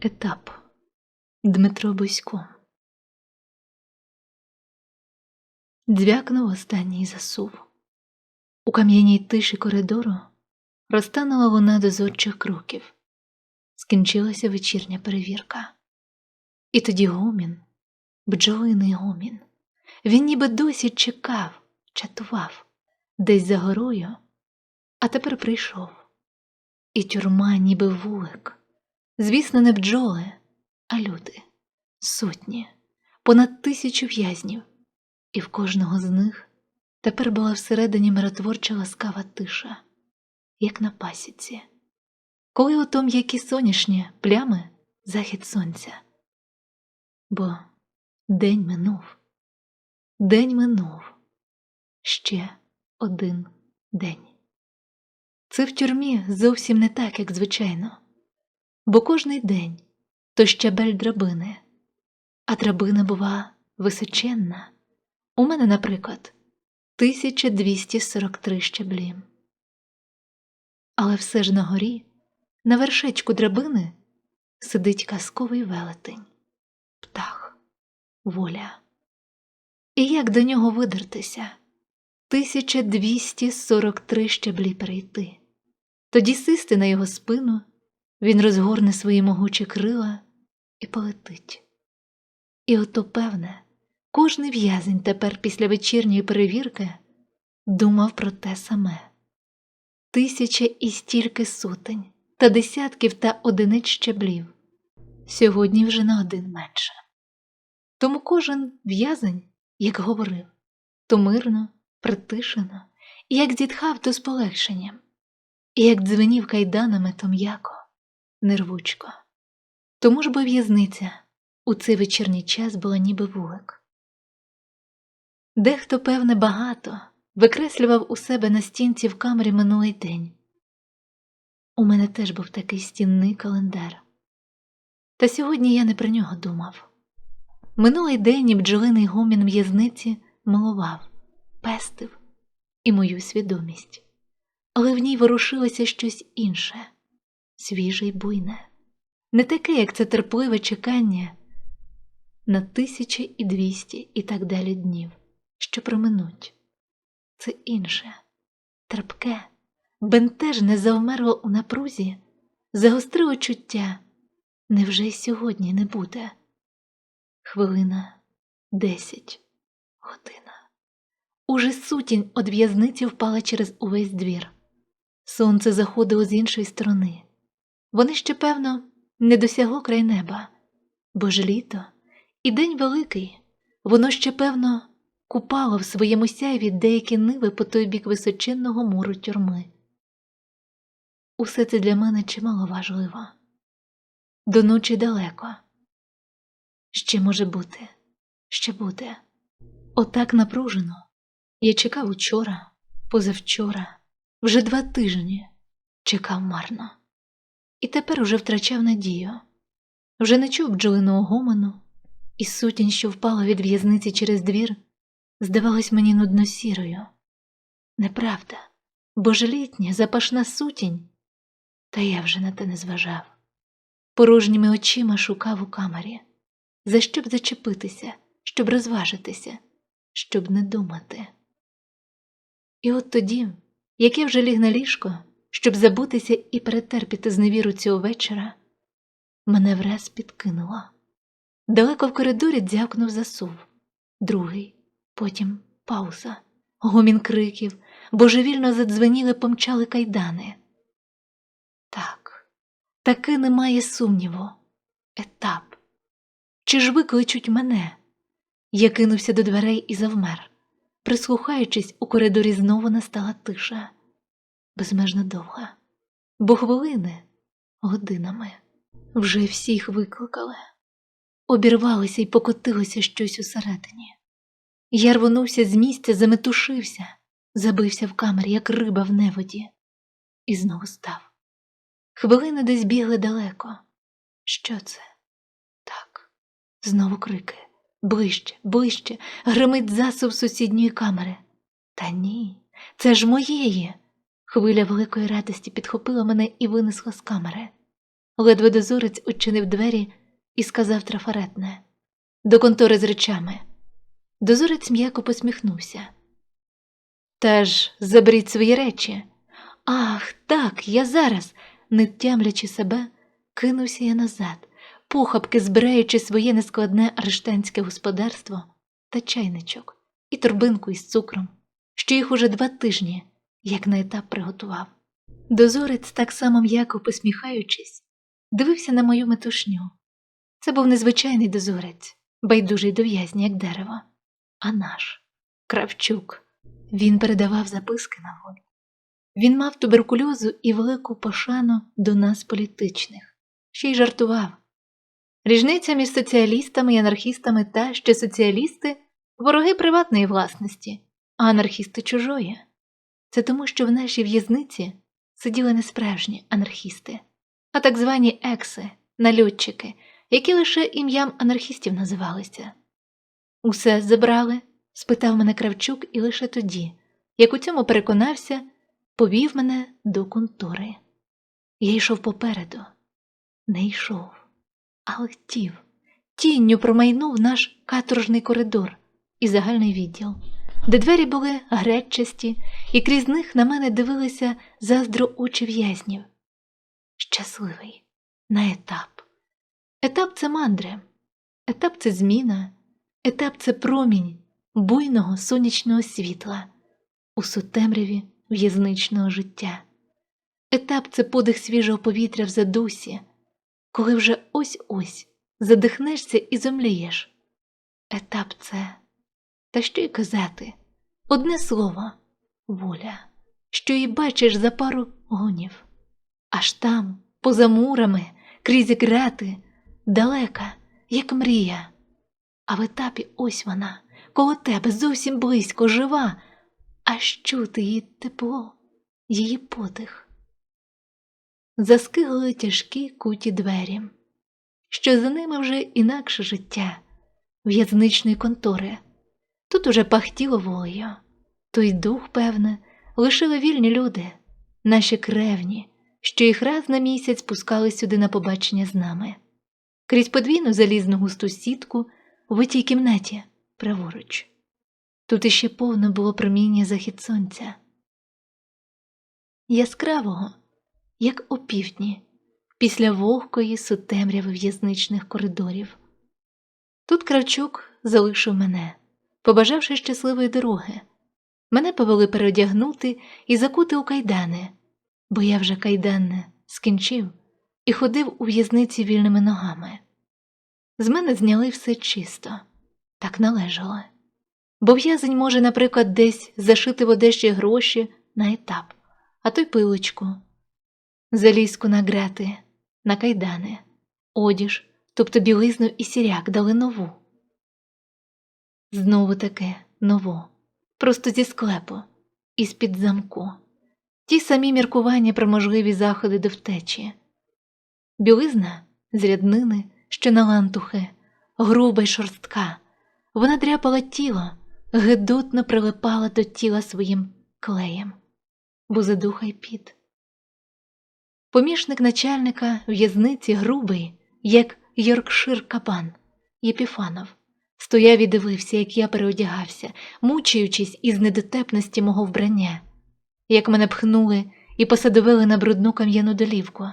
Етап Дмитро Бусько. Дзвякнув останній засув. У кам'яній тиші коридору розтанула луна дозорчих кроків. Скінчилася вечірня перевірка. І тоді гомін, бджолиний гомін. Він ніби досі чекав, чатував десь за горою, а тепер прийшов. І тюрма, ніби вулик. Звісно, не бджоли, а люди, сотні, понад тисячу в'язнів, і в кожного з них тепер була всередині миротворча ласкава тиша, як на пасіці, коли ото м'які соняшні плями захід сонця. Бо день минув, день минув, ще один день. Це в тюрмі зовсім не так, як звичайно бо кожний день то щабель драбини, а драбина бува височенна. У мене, наприклад, 1243 щаблі. Але все ж на горі, на вершечку драбини, сидить казковий велетень, птах, воля. І як до нього видертися? 1243 щаблі перейти, тоді систи на його спину. Він розгорне свої могучі крила і полетить. І ото, певне, кожний в'язень тепер після вечірньої перевірки думав про те саме тисяча і стільки сотень та десятків та одиниць щаблів, сьогодні вже на один менше. Тому кожен в'язень, як говорив, то мирно, притишено, як зітхав, то з полегшенням, і як дзвенів кайданами, то м'яко нервучко. Тому ж бо в'язниця у цей вечірній час була ніби вулик. Дехто, певне, багато викреслював у себе на стінці в камері минулий день. У мене теж був такий стінний календар. Та сьогодні я не про нього думав. Минулий день і бджолиний гомін в'язниці милував, пестив і мою свідомість, але в ній ворушилося щось інше свіже й буйне, не таке, як це терпливе чекання на тисячі і двісті і так далі днів, що проминуть. Це інше, терпке, бентежне завмерло у напрузі, загострило чуття. Невже й сьогодні не буде? Хвилина десять, година. Уже сутінь од в'язниці впала через увесь двір. Сонце заходило з іншої сторони. Вони ще, певно, не досягло край неба, бо ж літо і день великий, воно ще, певно, купало в своєму сяйві деякі ниви по той бік височинного муру тюрми. Усе це для мене чимало важливо. До ночі далеко. Ще може бути, ще буде. Отак напружено. Я чекав учора, позавчора, вже два тижні чекав марно і тепер уже втрачав надію, вже не чув бджолиного гомону, і сутінь, що впала від в'язниці через двір, здавалась мені нудно сірою. Неправда, бо ж літня, запашна сутінь, та я вже на те не зважав. Порожніми очима шукав у камері, за що б зачепитися, щоб розважитися, щоб не думати. І от тоді, як я вже ліг на ліжко, щоб забутися і перетерпіти зневіру цього вечора, мене враз підкинуло. Далеко в коридорі дзякнув засув, другий, потім пауза, гомін криків, божевільно задзвеніли, помчали кайдани. Так, таки немає сумніву. Етап. Чи ж викличуть мене? Я кинувся до дверей і завмер. Прислухаючись, у коридорі знову настала тиша безмежно довга, бо хвилини годинами вже всіх викликали, обірвалося і покотилося щось усередині. Я рвонувся з місця, заметушився, забився в камері, як риба в неводі, і знову став. Хвилини десь бігли далеко. Що це? Так, знову крики. Ближче, ближче, гримить засув сусідньої камери. Та ні, це ж моєї. Хвиля великої радості підхопила мене і винесла з камери. Ледве дозорець учинив двері і сказав трафаретне до контори з речами. Дозорець м'яко посміхнувся. Та ж заберіть свої речі. Ах, так, я зараз, не тямлячи себе, кинувся я назад, похапки збираючи своє нескладне арештанське господарство та чайничок і торбинку із цукром, що їх уже два тижні, як на етап приготував. Дозорець, так само м'яко посміхаючись, дивився на мою метушню. Це був незвичайний дозорець, байдужий до в'язні, як дерево, а наш Кравчук. Він передавав записки на волю. Він мав туберкульозу і велику пошану до нас політичних, ще й жартував. Ріжниця між соціалістами і анархістами та, що соціалісти вороги приватної власності, а анархісти чужої. Це тому, що в нашій в'язниці сиділи не справжні анархісти, а так звані екси, нальотчики, які лише ім'ям анархістів називалися. Усе забрали? спитав мене Кравчук, і лише тоді, як у цьому переконався, повів мене до контори. Я йшов попереду, не йшов, а летів. Тінню промайнув наш каторжний коридор і загальний відділ, де двері були гречасті, і крізь них на мене дивилися заздро очі в'язнів. Щасливий на етап. Етап це мандри, етап це зміна, етап це промінь буйного сонячного світла у сутемряві в'язничного життя. Етап це подих свіжого повітря в задусі, коли вже ось-ось задихнешся і зомлієш. Етап це, та що й казати, одне слово воля, що її бачиш за пару гонів, аж там, поза мурами, крізь грати, далека, як мрія. А в етапі ось вона, коло тебе зовсім близько жива, а чути її тепло, її подих. Заскигли тяжкі куті двері, що за ними вже інакше життя, в'язничної контори. Тут уже пахтіло волею, той дух, певне, лишили вільні люди, наші кревні, що їх раз на місяць пускали сюди на побачення з нами. Крізь подвійну залізну густу сітку в тій кімнаті праворуч. Тут іще повно було проміння захід сонця. Яскравого, як опівдні, після вогкої сутемряви в'язничних коридорів. Тут Кравчук залишив мене, побажавши щасливої дороги. Мене повели переодягнути і закути у кайдани, бо я вже кайданне скінчив і ходив у в'язниці вільними ногами. З мене зняли все чисто, так належало. Бо в'язень може, наприклад, десь зашити в одежі гроші на етап, а то й пилочку, залізку на грати, на кайдани, одіж, тобто білизну і сіряк дали нову. Знову таке нову, просто зі склепу, із під замку, ті самі міркування про можливі заходи до втечі, білизна з ряднини, що на лантухи, груба й шорстка, вона дряпала тіло гидотно прилипала до тіла своїм клеєм, бо задухай під. Помічник начальника в'язниці грубий, як Йоркшир Кабан, Єпіфанов, стояв і дивився, як я переодягався, мучаючись із недотепності мого вбрання, як мене пхнули і посадовили на брудну кам'яну долівку,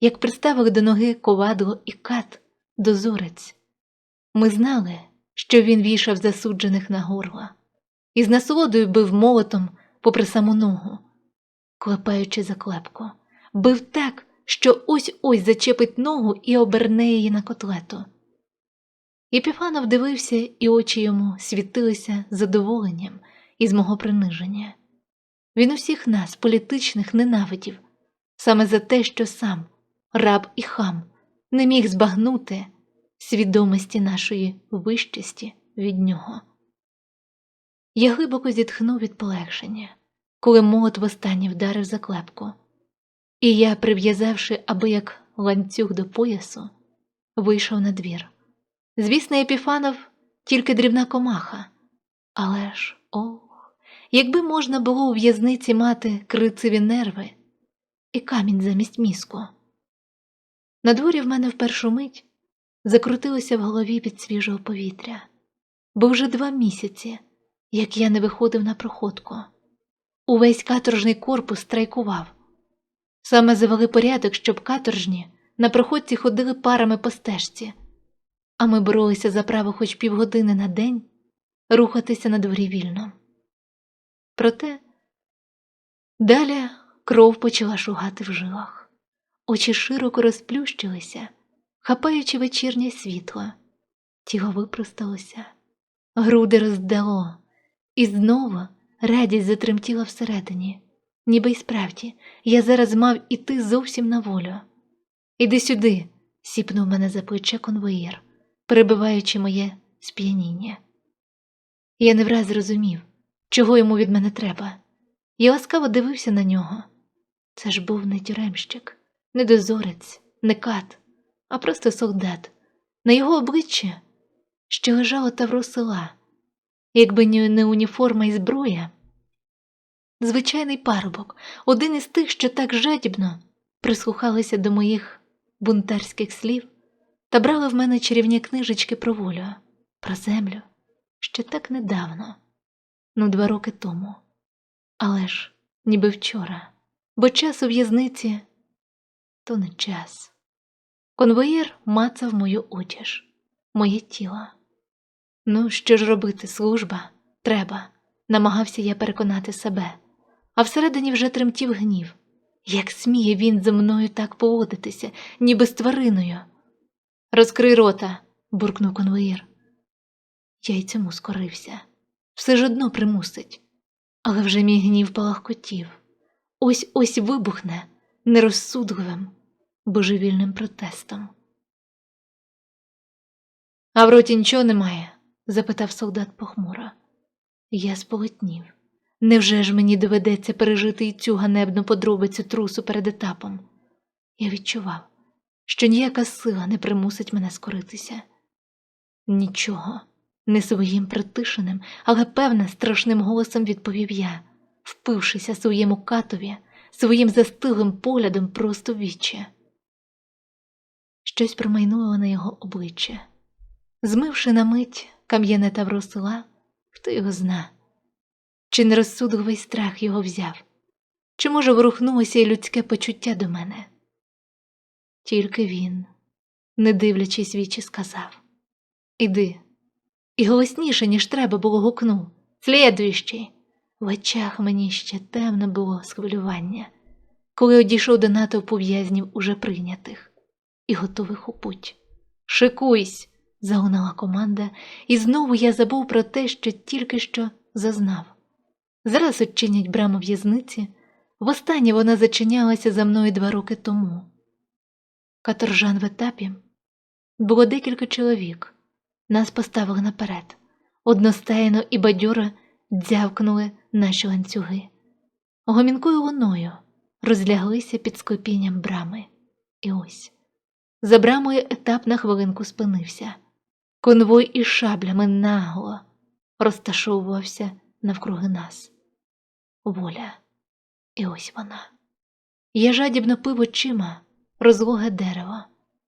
як приставили до ноги ковадло і кат, дозорець. Ми знали, що він вішав засуджених на горло, і з насолодою бив молотом попри саму ногу, клепаючи за клепку, бив так, що ось ось зачепить ногу і оберне її на котлету. Єпіфанов дивився, і очі йому світилися задоволенням із мого приниження. Він усіх нас, політичних, ненавидів, саме за те, що сам, раб і хам, не міг збагнути свідомості нашої вищості від нього. Я глибоко зітхнув від полегшення, коли молот востаннє вдарив за клепку, і я, прив'язавши аби як ланцюг до поясу, вийшов на двір. Звісно, Епіфанов тільки дрібна комаха, але ж ох, якби можна було у в'язниці мати крицеві нерви і камінь замість мізку. На дворі в мене в першу мить закрутилося в голові від свіжого повітря, бо вже два місяці, як я не виходив на проходку. Увесь каторжний корпус страйкував. Саме завели порядок, щоб каторжні на проходці ходили парами по стежці, а ми боролися за право хоч півгодини на день рухатися на дворі вільно. Проте далі кров почала шугати в жилах, очі широко розплющилися, хапаючи вечірнє світло, тіло випросталося, груди роздало, і знову радість затремтіла всередині, ніби й справді я зараз мав іти зовсім на волю. Іди сюди, сіпнув мене за плече конвоїр, перебиваючи моє сп'яніння. Я не враз зрозумів, чого йому від мене треба. Я ласкаво дивився на нього. Це ж був не тюремщик, не дозорець, не кат, а просто солдат. На його обличчі ще лежало тавро села, якби не уніформа і зброя. Звичайний парубок, один із тих, що так жадібно прислухалися до моїх бунтарських слів та брали в мене чарівні книжечки про волю, про землю ще так недавно, ну два роки тому. Але ж ніби вчора, бо час у в'язниці то не час. Конвоїр мацав мою одіж, моє тіло. Ну, що ж робити, служба, треба, намагався я переконати себе, а всередині вже тремтів гнів. Як сміє він зі мною так поводитися, ніби з твариною. Розкрий рота, буркнув конвоїр. Я й цьому скорився. Все ж одно примусить. Але вже мій гнів палахкотів. Ось ось вибухне нерозсудливим, божевільним протестом. А в роті нічого немає? запитав солдат похмуро. Я сполотнів. Невже ж мені доведеться пережити і цю ганебну подробицю трусу перед етапом? Я відчував, що ніяка сила не примусить мене скоритися. Нічого, не своїм притишеним, але певне страшним голосом відповів я, впившися своєму катові, своїм застиглим поглядом просто віччя. Щось промайнуло на його обличчя. Змивши на мить кам'яне тавро села, хто його зна, чи нерозсудливий страх його взяв, чи, може, ворухнулося й людське почуття до мене. Тільки він, не дивлячись вічі, сказав Іди, і голосніше, ніж треба було гукнув. Слідуючий. В очах мені ще темно було схвилювання, коли одійшов до натовпу в'язнів уже прийнятих і готових у путь. Шикуйсь, загунала команда, і знову я забув про те, що тільки що зазнав. Зараз odчинять браму в'язниці, востаннє вона зачинялася за мною два роки тому. Каторжан в етапі було декілька чоловік. Нас поставили наперед, одностайно і бадьоро дзявкнули наші ланцюги. Гомінкою луною розляглися під склепінням брами. І ось за брамою етап на хвилинку спинився. Конвой із шаблями нагло розташовувався навкруги нас. Воля, і ось вона. Я жадібно пив очима розлоге дерево,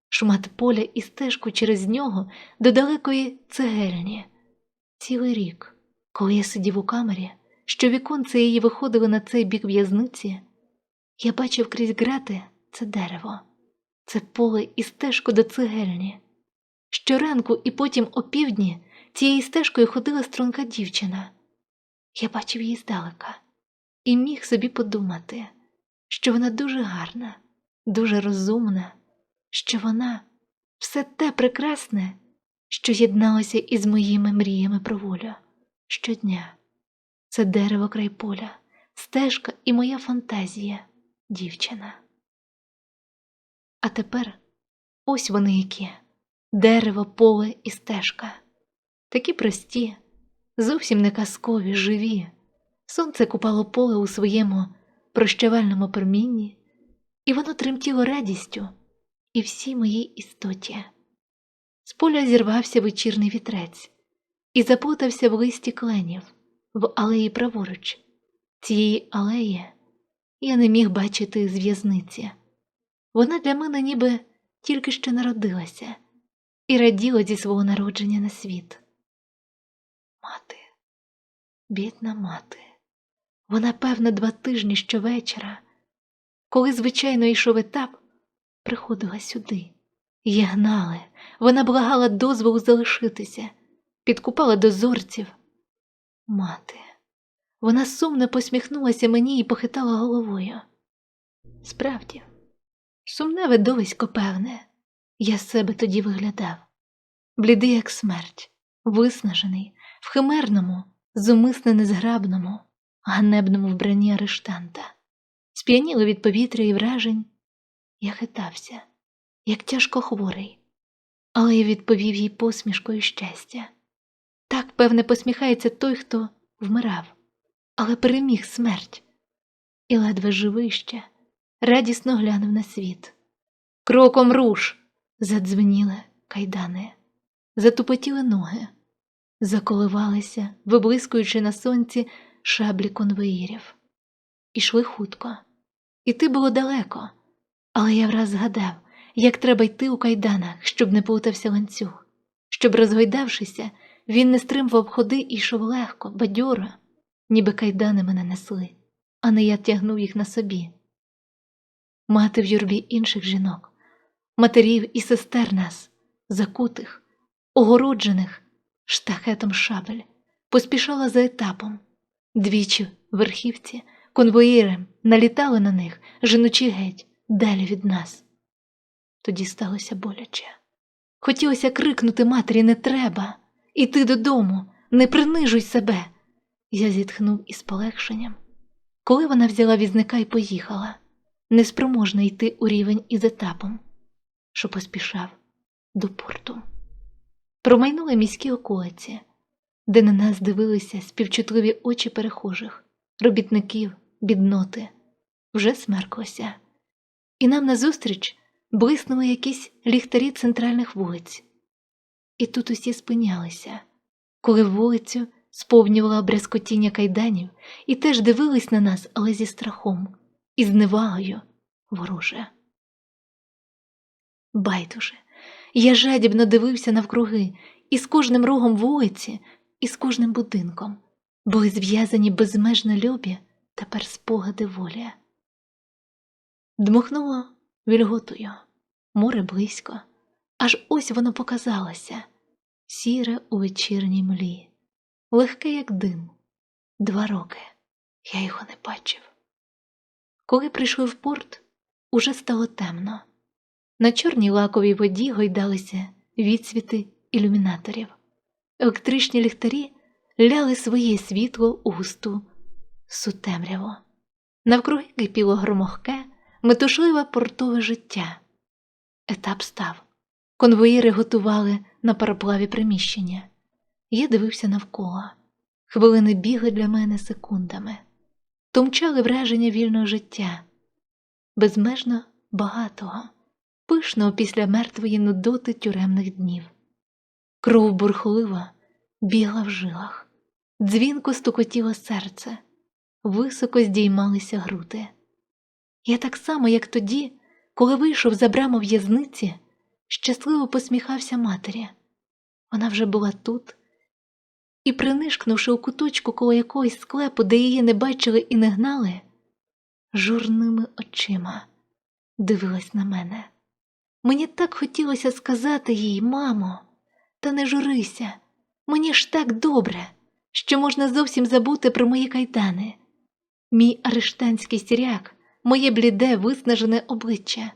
шмат поля і стежку через нього до далекої цегельні. Цілий рік, коли я сидів у камері, що віконце її виходили на цей бік в'язниці, я бачив крізь грати це дерево, це поле і стежку до цегельні. Щоранку і потім опівдні цією стежкою ходила струнка дівчина. Я бачив її здалека і міг собі подумати, що вона дуже гарна, дуже розумна, що вона все те прекрасне, що єдналося із моїми мріями про волю щодня. Це дерево край поля, стежка і моя фантазія, дівчина. А тепер ось вони які дерево, поле і стежка. Такі прості, зовсім не казкові, живі. Сонце купало поле у своєму прощавальному промінні, і воно тремтіло радістю і всій моїй істоті. З поля зірвався вечірний вітрець і запутався в листі кленів в алеї праворуч. Цієї алеї я не міг бачити з в'язниці. Вона для мене ніби тільки що народилася і раділа зі свого народження на світ. Мати, бідна мати, вона, певно, два тижні щовечора, коли, звичайно, йшов етап, приходила сюди. Її гнали, вона благала дозволу залишитися, підкупала дозорців. Мати, вона сумно посміхнулася мені і похитала головою. Справді, сумне видовисько, певне, я з себе тоді виглядав, блідий, як смерть, виснажений, в химерному, зумисне незграбному, ганебному вбранні арештанта, сп'яніло від повітря і вражень, я хитався, як тяжко хворий, але я відповів їй посмішкою щастя. Так, певне, посміхається той, хто вмирав, але переміг смерть, і ледве живий ще, радісно глянув на світ. Кроком руш! задзвеніли кайдани, затупотіли ноги, заколивалися, виблискуючи на сонці шаблі конвоїрів. Ішли хутко. Іти було далеко, але я враз згадав, як треба йти у кайданах, щоб не плутався ланцюг, щоб, розгойдавшися, він не стримував ходи і йшов легко, бадьоро, ніби кайдани мене несли, а не я тягнув їх на собі. Мати в юрбі інших жінок, матерів і сестер нас, закутих, огороджених штахетом шабель, поспішала за етапом. Двічі в верхівці конвоїрем налітали на них, женучи геть, далі від нас. Тоді сталося боляче. Хотілося крикнути матері не треба, іти додому, не принижуй себе. Я зітхнув із полегшенням. Коли вона взяла візника і поїхала, неспроможна йти у рівень із етапом, що поспішав до порту. Промайнули міські околиці, де на нас дивилися співчутливі очі перехожих, робітників, бідноти. Вже смерклося, і нам назустріч блиснули якісь ліхтарі центральних вулиць. І тут усі спинялися, коли вулицю сповнювала брязкотіння кайданів і теж дивились на нас, але зі страхом, і зневагою вороже. Байдуже, я жадібно дивився навкруги, і з кожним рогом вулиці, і з кожним будинком були зв'язані безмежно любі тепер спогади волі. Дмухнуло вільготою, море близько, аж ось воно показалося сіре у вечірній млі, легке, як дим. Два роки я його не бачив. Коли прийшли в порт, уже стало темно. На чорній лаковій воді гойдалися відсвіти ілюмінаторів. Електричні ліхтарі ляли своє світло у густу сутемряву. Навкруги кипіло громохке, метушливе портове життя. Етап став. Конвоїри готували на пароплаві приміщення. Я дивився навколо. Хвилини бігли для мене секундами, тумчали враження вільного життя, безмежно багатого, пишного після мертвої нудоти тюремних днів. Кров бурхлива бігла в жилах, дзвінко стукотіло серце, високо здіймалися груди. Я так само, як тоді, коли вийшов за браму в'язниці, щасливо посміхався матері. Вона вже була тут і, принишкнувши у куточку коло якогось склепу, де її не бачили і не гнали, журними очима дивилась на мене. Мені так хотілося сказати їй, мамо, та не журися, мені ж так добре, що можна зовсім забути про мої кайдани. Мій арештанський сіряк, моє бліде, виснажене обличчя.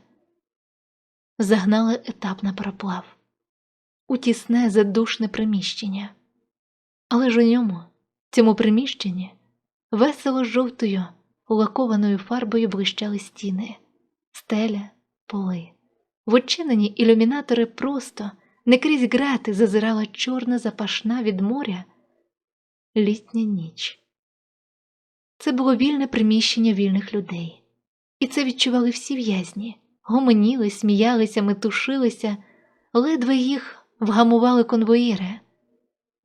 Загнали етап на пароплав у тісне, задушне приміщення. Але ж у ньому, цьому приміщенні, весело жовтою, лакованою фарбою блищали стіни, стеля, поли. В очинені ілюмінатори просто не крізь грати зазирала чорна запашна від моря літня ніч. Це було вільне приміщення вільних людей, і це відчували всі в'язні, гомоніли, сміялися, метушилися, ледве їх вгамували конвоїри.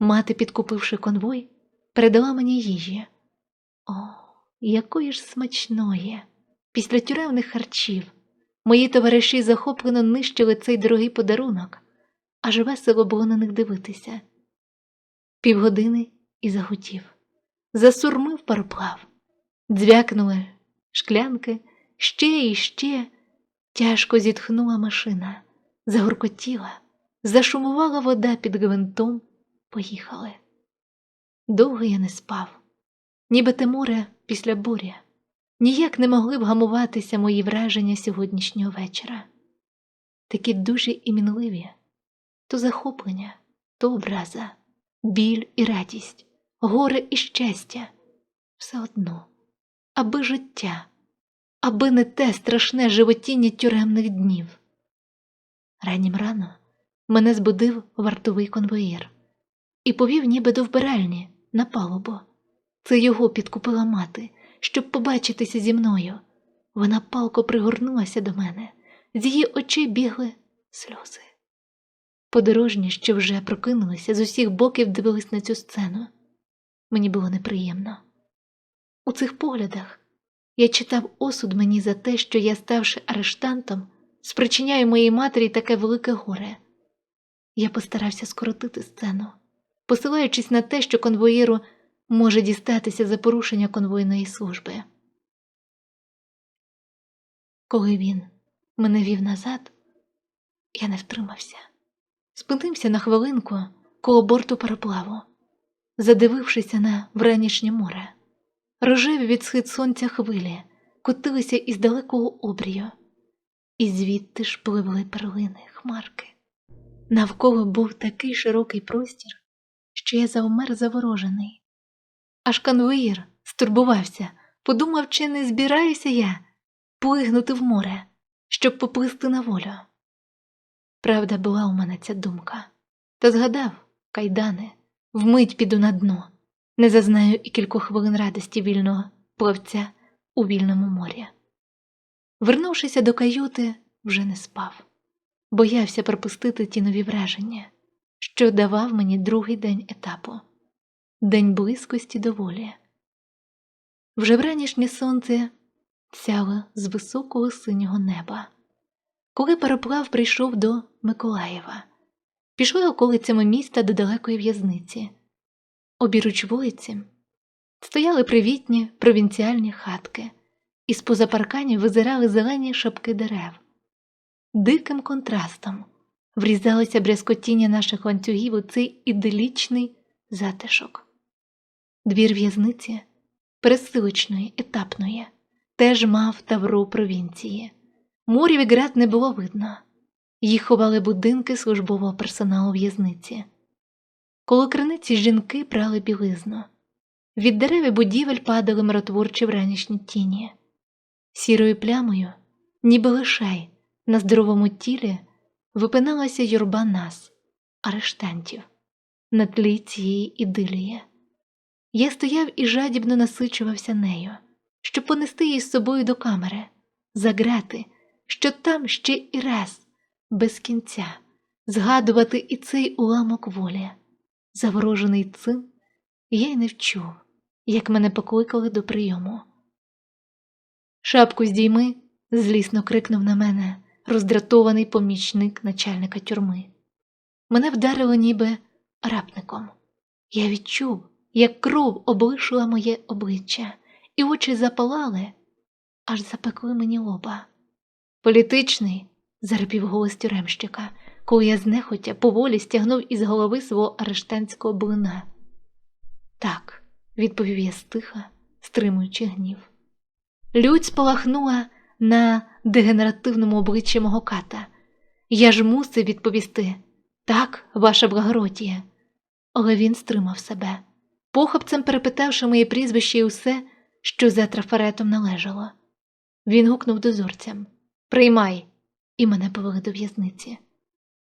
Мати, підкупивши конвой, передала мені їжі. О, якої ж смачної, після тюремних харчів, Мої товариші захоплено нищили цей дорогий подарунок, аж весело було на них дивитися. Півгодини і загутів. Засурмив пароплав, дзвякнули шклянки, ще і ще. Тяжко зітхнула машина, загуркотіла, зашумувала вода під гвинтом, поїхали. Довго я не спав, ніби те після бурі. Ніяк не могли вгамуватися мої враження сьогоднішнього вечора. Такі дуже і мінливі то захоплення, то образа, біль і радість, горе і щастя. Все одно, аби життя, аби не те страшне животіння тюремних днів. Раннім рано мене збудив вартовий конвоїр і повів ніби до вбиральні на палубу. Це його підкупила мати, щоб побачитися зі мною. Вона палко пригорнулася до мене, з її очей бігли сльози. Подорожні, що вже прокинулися, з усіх боків дивились на цю сцену. Мені було неприємно. У цих поглядах я читав осуд мені за те, що я, ставши арештантом, спричиняю моїй матері таке велике горе. Я постарався скоротити сцену, посилаючись на те, що конвоїру може дістатися за порушення конвойної служби. Коли він мене вів назад, я не втримався, спинився на хвилинку коло борту пароплаву, задивившися на вранішнє море. Рожеві від схид сонця хвилі котилися із далекого обрію, і звідти ж пливли перлини хмарки. Навколо був такий широкий простір, що я завмер заворожений. Аж конвоїр стурбувався, подумав, чи не збираюся я плигнути в море, щоб поплисти на волю. Правда, була у мене ця думка, та згадав, кайдани, вмить піду на дно, не зазнаю і кількох хвилин радості вільного плавця у вільному морі. Вернувшися до каюти, вже не спав, боявся пропустити ті нові враження, що давав мені другий день етапу день близькості до волі. Вже вранішнє сонце сяло з високого синього неба. Коли пароплав прийшов до Миколаєва, пішли околицями міста до далекої в'язниці. Обіруч вулиці стояли привітні провінціальні хатки, і з поза парканів визирали зелені шапки дерев. Диким контрастом врізалося брязкотіння наших ланцюгів у цей іделічний затишок. Двір в'язниці пересилочної, етапної, теж мав тавру провінції. Мурів і град не було видно, їх ховали будинки службового персоналу в'язниці. Коло криниці жінки прали білизну. Від дерев і будівель падали миротворчі вранішні тіні. Сірою плямою, ніби лишай, на здоровому тілі випиналася юрба нас, арештантів, на тлі цієї ідилії. Я стояв і жадібно насичувався нею, щоб понести її з собою до камери, заграти, що там ще і раз, без кінця, згадувати і цей уламок волі. Заворожений цим, я й не вчув, як мене покликали до прийому. Шапку здійми, злісно крикнув на мене роздратований помічник начальника тюрми. Мене вдарило ніби рапником. Я відчув як кров облишила моє обличчя, і очі запалали, аж запекли мені лоба. Політичний, зарепів голос тюремщика, коли я знехотя поволі стягнув із голови свого арештанського блина. Так, відповів я стиха, стримуючи гнів. Людь спалахнула на дегенеративному обличчі мого ката. Я ж мусив відповісти так, ваша благородія. Але він стримав себе похопцем перепитавши моє прізвище і усе, що за трафаретом належало. Він гукнув дозорцям Приймай, і мене повели до в'язниці.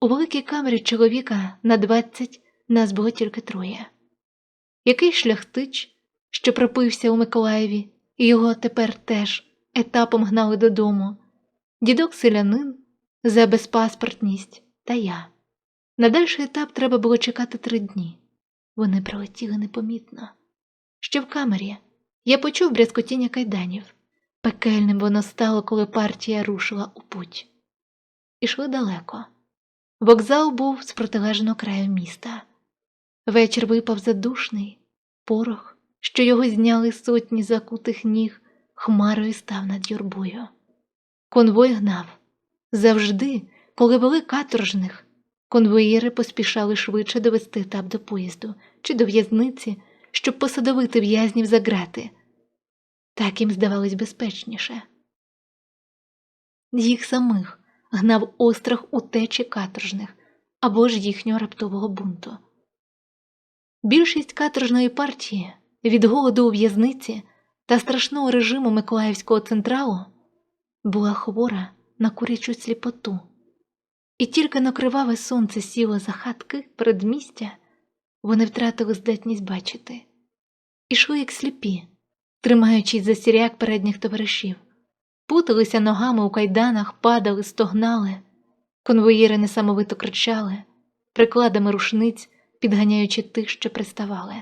У великій камері чоловіка на двадцять нас було тільки троє. Який шляхтич, що пропився у Миколаєві, його тепер теж етапом гнали додому, дідок селянин за безпаспортність та я. На дальший етап треба було чекати три дні. Вони пролетіли непомітно. Ще в камері я почув брязкотіння кайданів, Пекельним воно стало, коли партія рушила у путь. Ішли далеко. Вокзал був з протилежного краю міста. Вечір випав задушний, порох, що його зняли сотні закутих ніг, хмарою став над юрбою. Конвой гнав. Завжди, коли вели каторжних, конвоїри поспішали швидше довести етап до поїзду чи до в'язниці, щоб посадовити в'язнів за грати. Так їм здавалось безпечніше. Їх самих гнав острах утечі каторжних або ж їхнього раптового бунту. Більшість каторжної партії від голоду у в'язниці та страшного режиму Миколаївського централу була хвора на курячу сліпоту, і тільки на криваве сонце сіло за хатки передмістя, вони втратили здатність бачити, ішли як сліпі, тримаючись за сіряк передніх товаришів, путалися ногами у кайданах, падали, стогнали, конвоїри несамовито кричали, прикладами рушниць, підганяючи тих, що приставали.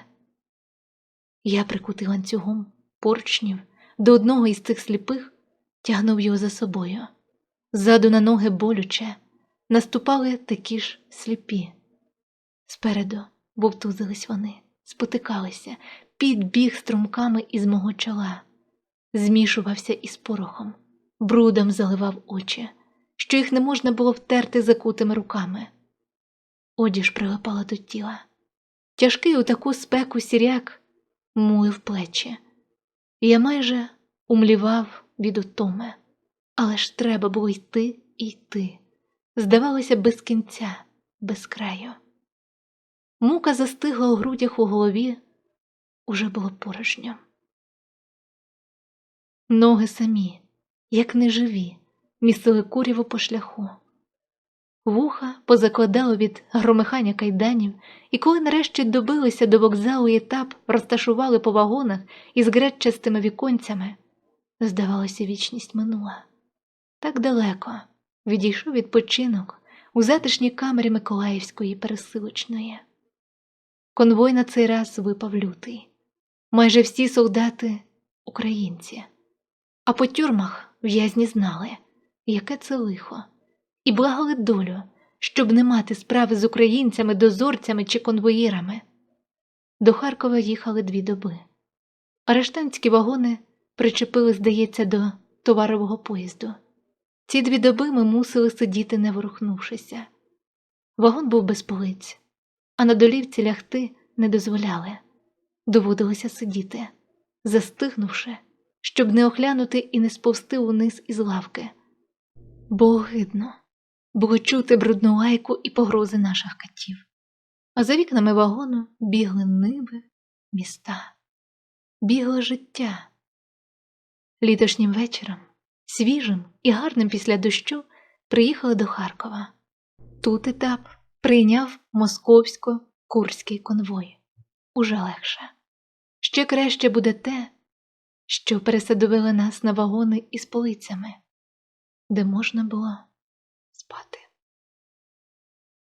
Я прикутий ланцюгом поручнів до одного із цих сліпих, тягнув його за собою. Ззаду на ноги болюче, наступали такі ж сліпі. Спереду вовтузились вони, спотикалися, під біг струмками із мого чола, змішувався із порохом, брудом заливав очі, що їх не можна було втерти закутими руками. Одіж прилипала до тіла. Тяжкий у таку спеку сіряк мулив плечі. Я майже умлівав від утоми, але ж треба було йти і йти. Здавалося, без кінця, без краю. Мука застигла у грудях у голові, уже було порожньо. Ноги самі, як неживі, місили куряву по шляху. Вуха позакладало від громихання кайданів, і коли нарешті добилися до вокзалу і етап розташували по вагонах із гречастими віконцями, здавалося, вічність минула. Так далеко відійшов відпочинок у затишній камері Миколаївської пересилочної. Конвой на цей раз випав лютий. Майже всі солдати українці, а по тюрмах в'язні знали, яке це лихо і благали долю, щоб не мати справи з українцями, дозорцями чи конвоїрами. До Харкова їхали дві доби. Арештантські вагони причепили, здається, до товарового поїзду. Ці дві доби ми мусили сидіти, не ворухнувшися. Вагон був без полиць, а на долівці лягти не дозволяли. Доводилося сидіти, застигнувши, щоб не оглянути і не сповзти униз із лавки. Бо огидно було чути брудну лайку і погрози наших катів. А за вікнами вагону бігли ниви, міста, бігло життя. Літошнім вечором, свіжим і гарним після дощу, приїхали до Харкова. Тут етап прийняв московсько-курський конвой. Уже легше. Ще краще буде те, що пересадовили нас на вагони із полицями, де можна було спати.